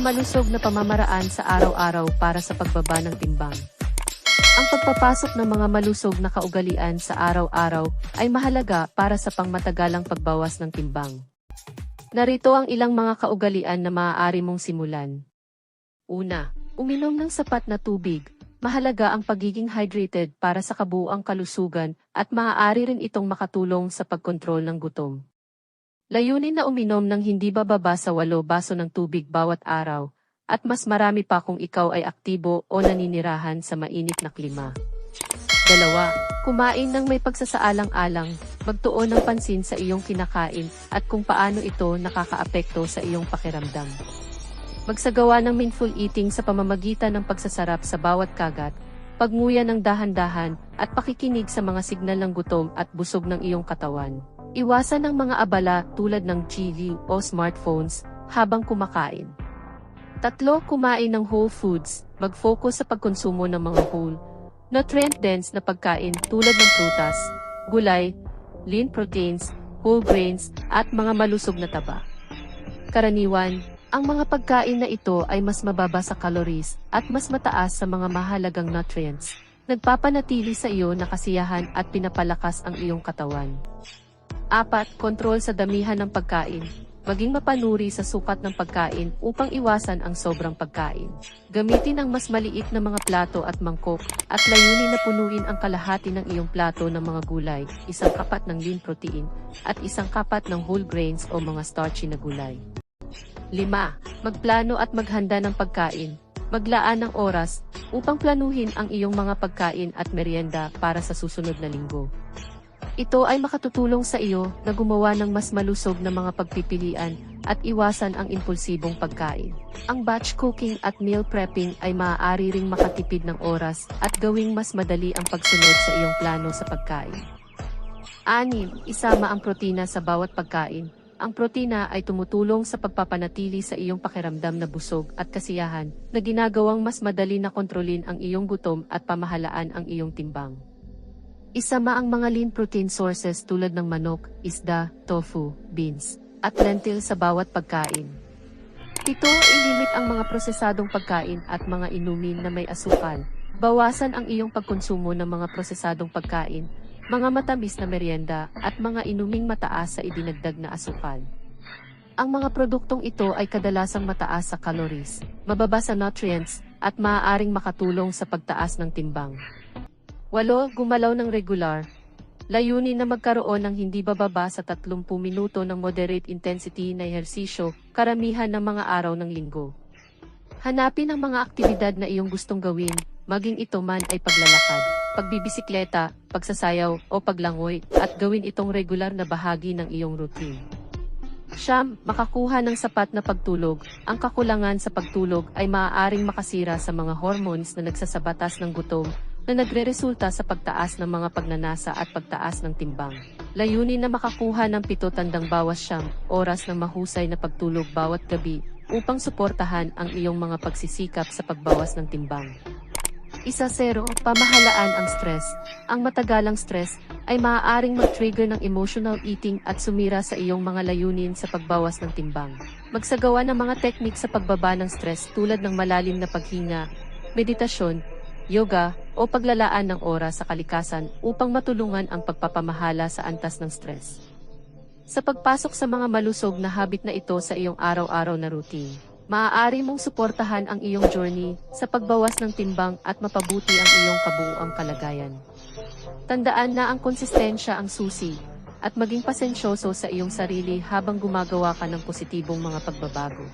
malusog na pamamaraan sa araw-araw para sa pagbaba ng timbang. Ang pagpapasok ng mga malusog na kaugalian sa araw-araw ay mahalaga para sa pangmatagalang pagbawas ng timbang. Narito ang ilang mga kaugalian na maaari mong simulan. Una, uminom ng sapat na tubig. Mahalaga ang pagiging hydrated para sa kabuuang kalusugan at maaari rin itong makatulong sa pagkontrol ng gutom. Layunin na uminom ng hindi bababa sa 8 baso ng tubig bawat araw, at mas marami pa kung ikaw ay aktibo o naninirahan sa mainit na klima. Dalawa, kumain ng may pagsasaalang-alang, magtuon ng pansin sa iyong kinakain at kung paano ito nakakaapekto sa iyong pakiramdam. Magsagawa ng mindful eating sa pamamagitan ng pagsasarap sa bawat kagat, pagnguya ng dahan-dahan, at pakikinig sa mga signal ng gutom at busog ng iyong katawan. Iwasan ng mga abala tulad ng TV o smartphones habang kumakain. Tatlo, kumain ng whole foods, mag-focus sa pagkonsumo ng mga whole, nutrient-dense na pagkain tulad ng prutas, gulay, lean proteins, whole grains, at mga malusog na taba. Karaniwan, ang mga pagkain na ito ay mas mababa sa calories at mas mataas sa mga mahalagang nutrients. Nagpapanatili sa iyo na kasiyahan at pinapalakas ang iyong katawan. Apat, kontrol sa damihan ng pagkain. Maging mapanuri sa sukat ng pagkain upang iwasan ang sobrang pagkain. Gamitin ang mas maliit na mga plato at mangkok at layunin na punuin ang kalahati ng iyong plato ng mga gulay, isang kapat ng lean protein, at isang kapat ng whole grains o mga starchy na gulay. 5. Magplano at maghanda ng pagkain. Maglaan ng oras upang planuhin ang iyong mga pagkain at merienda para sa susunod na linggo. Ito ay makatutulong sa iyo na gumawa ng mas malusog na mga pagpipilian at iwasan ang impulsibong pagkain. Ang batch cooking at meal prepping ay maaari ring makatipid ng oras at gawing mas madali ang pagsunod sa iyong plano sa pagkain. 6. Isama ang protina sa bawat pagkain. Ang protina ay tumutulong sa pagpapanatili sa iyong pakiramdam na busog at kasiyahan na ginagawang mas madali na kontrolin ang iyong gutom at pamahalaan ang iyong timbang. Isama ang mga lean protein sources tulad ng manok, isda, tofu, beans, at lentil sa bawat pagkain. Ito, ilimit ang mga prosesadong pagkain at mga inumin na may asukal. Bawasan ang iyong pagkonsumo ng mga prosesadong pagkain, mga matamis na merienda, at mga inuming mataas sa idinagdag na asukal. Ang mga produktong ito ay kadalasang mataas sa calories, mababa sa nutrients, at maaaring makatulong sa pagtaas ng timbang. 8. Gumalaw ng regular. Layunin na magkaroon ng hindi bababa sa 30 minuto ng moderate intensity na ehersisyo, karamihan ng mga araw ng linggo. Hanapin ang mga aktibidad na iyong gustong gawin, maging ito man ay paglalakad, pagbibisikleta, pagsasayaw o paglangoy, at gawin itong regular na bahagi ng iyong routine. Siyam, makakuha ng sapat na pagtulog. Ang kakulangan sa pagtulog ay maaaring makasira sa mga hormones na nagsasabatas ng gutom, na nagre-resulta sa pagtaas ng mga pagnanasa at pagtaas ng timbang. Layunin na makakuha ng pito tandang bawas siyam oras ng mahusay na pagtulog bawat gabi upang suportahan ang iyong mga pagsisikap sa pagbawas ng timbang. Isa zero, pamahalaan ang stress. Ang matagalang stress ay maaaring mag-trigger ng emotional eating at sumira sa iyong mga layunin sa pagbawas ng timbang. Magsagawa ng mga teknik sa pagbaba ng stress tulad ng malalim na paghinga, meditasyon, yoga, o paglalaan ng oras sa kalikasan upang matulungan ang pagpapamahala sa antas ng stress. Sa pagpasok sa mga malusog na habit na ito sa iyong araw-araw na routine, maaari mong suportahan ang iyong journey sa pagbawas ng timbang at mapabuti ang iyong kabuuang kalagayan. Tandaan na ang konsistensya ang susi, at maging pasensyoso sa iyong sarili habang gumagawa ka ng positibong mga pagbabago.